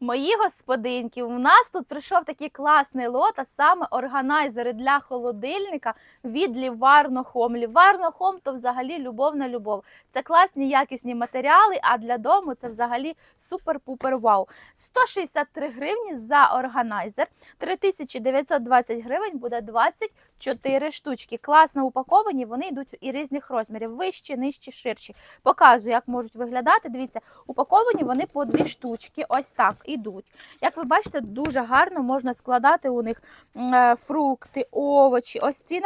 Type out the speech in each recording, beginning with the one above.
Мої господинки, у нас тут прийшов такий класний лот, а саме органайзери для холодильника від Ліварно Хом. Ліварно Хом то взагалі любов на любов. Це класні якісні матеріали, а для дому це взагалі супер-пупер вау. 163 гривні за органайзер, 3920 гривень буде 24 штучки. Класно упаковані, вони йдуть і різних розмірів, вищі, нижчі, ширші. Показую, як можуть виглядати. Дивіться, упаковані вони по дві штучки, ось так ідуть. Як ви бачите, дуже гарно можна складати у них е, фрукти, овочі. Ось ці,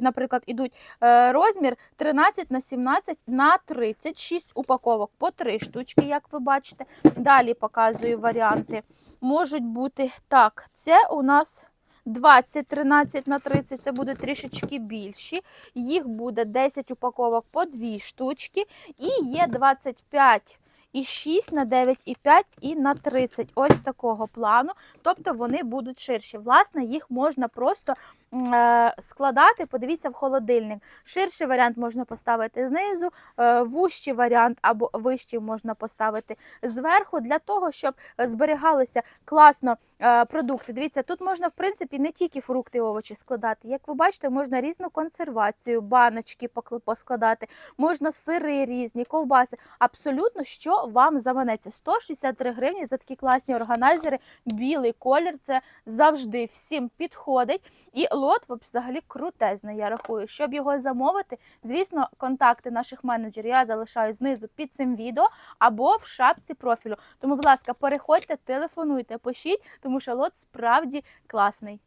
наприклад, е, ідуть е, розмір 13 на 17 на 36 упаковок по 3 штучки, як ви бачите. Далі показую варіанти. Можуть бути так, це у нас 20, 13 на 30, це буде трішечки більші. Їх буде 10 упаковок по 2 штучки. І є 25 і 6 на 9 і 5 і на 30. Ось такого плану. Тобто вони будуть ширші. Власне, їх можна просто е, складати. Подивіться в холодильник. Ширший варіант можна поставити знизу, е, вущий варіант або вищий можна поставити зверху, для того, щоб зберігалися класно е, продукти. Дивіться, тут можна, в принципі, не тільки фрукти і овочі складати. Як ви бачите, можна різну консервацію, баночки поскладати, можна сири різні, ковбаси. Абсолютно, вам заманеться. 163 гривні за такі класні органайзери. Білий колір це завжди всім підходить. І лот взагалі крутезний, я рахую. Щоб його замовити, звісно, контакти наших менеджерів я залишаю знизу під цим відео або в шапці профілю. Тому, будь ласка, переходьте, телефонуйте, пишіть, тому що лот справді класний.